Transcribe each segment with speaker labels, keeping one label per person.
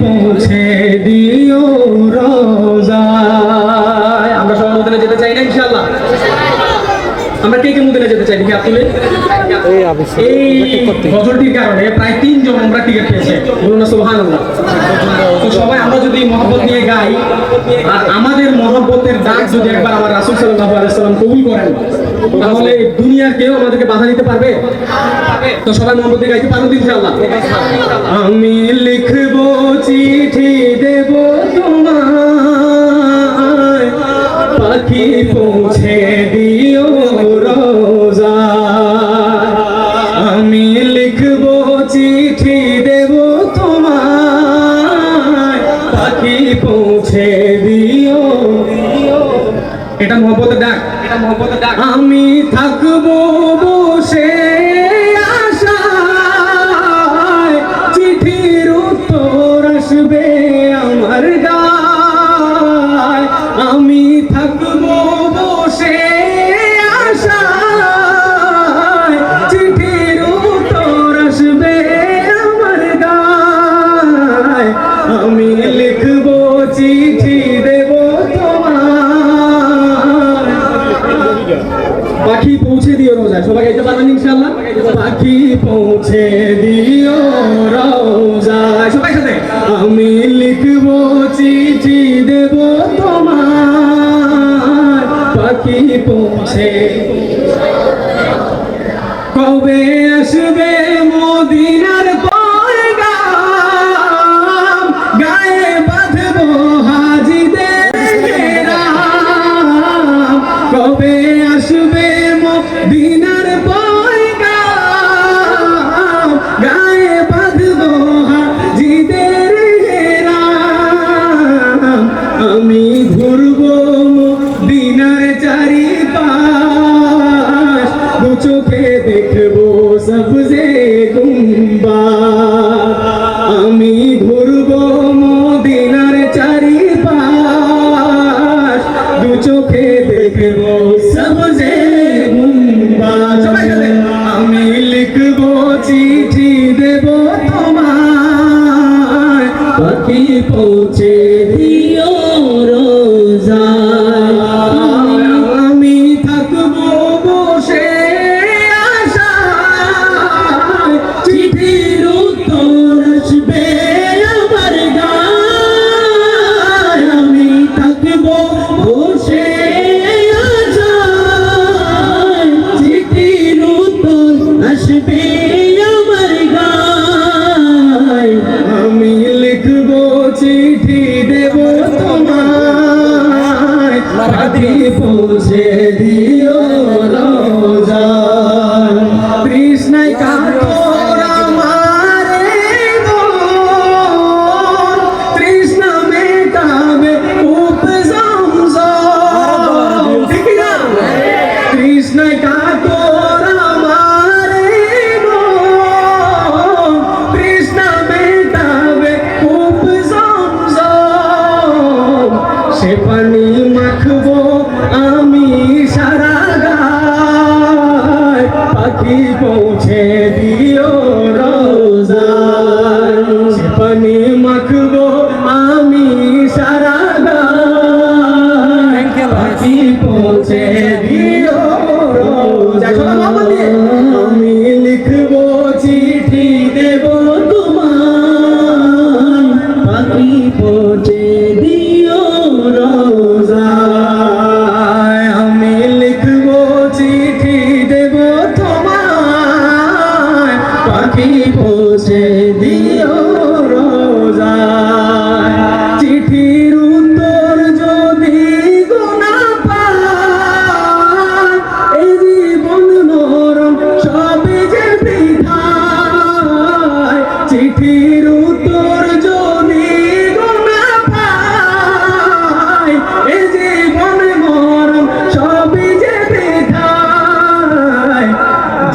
Speaker 1: পৌঁছে দিও রোজায় আমরা সবাই মদিনা যেতে চাই না ইনশাআল্লাহ? আমরা কে কে মদিনা যেতে চাই দেখি আপনি কারণে প্রায় তিনজন আমরা টিকিট পেয়েছি। তো সবাই আমরা যদি মহব্বত নিয়ে গাই আর আমার মহব্বতের ডাক যদি একবার আমার রাসুল সাল্লাহ আলাইহি সাল্লাম কবুল করেন, তাহলে দুনিয়ার কেউ আমাদেরকে বাধা দিতে পারবে? তো সবাই মহব্বত গাইতে পারব ইনশাআল্লাহ? আমি লিখব চিঠি দেব তোমার পাখি পৌঁছে পাখি পৌঁছে দিও এটা মোহব্বতের ডাক। এটা মোহব্বতের ডাক। আমি থাকব বসে পাখি পৌঁছে দিও রোজা। সবাই গাইতে পারবেন ইনশাল্লাহ পাখি পৌঁছে দিও রোজা। সবাই সাথে? আমি লিখব, চিঠি দেব তোমার। পাখি পৌঁছে কবে আসবে মদিনার সবজে গুম্বা আমি ঘুরবো মদিনার চারি পাশ দু চোখে দেখব সবজে গুম্বা আমি লিখব চিঠি দেব তোমার পাখি পৌঁছে দিও রোজা। পৌঁছে দিও পাখি পৌঁছে দিও রোজায় সে পানি মাখবো আমি সারা পাখি পৌঁছে দিও আমি লিখব চিঠি দেব তোমার। পাখি পৌঁছে দিও রোজায়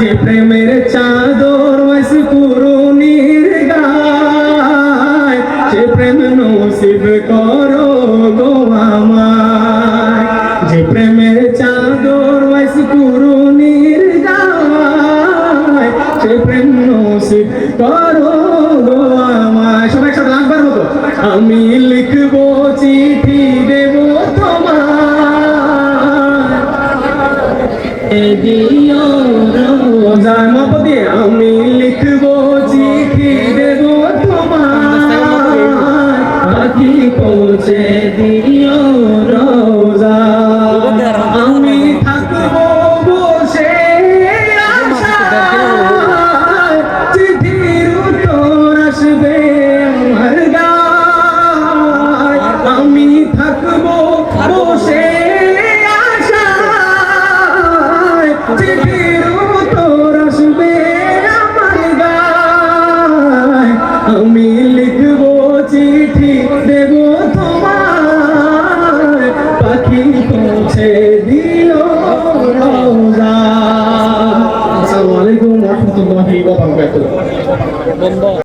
Speaker 1: যে প্রেমের চাদর ওয়াস পুরনির গায়। নসিব করো গো যে প্রেমের চাদর করো সবাই লাগবার মতো। আমি লিখব চিঠি দেবো তোমার আমি 감사합니다.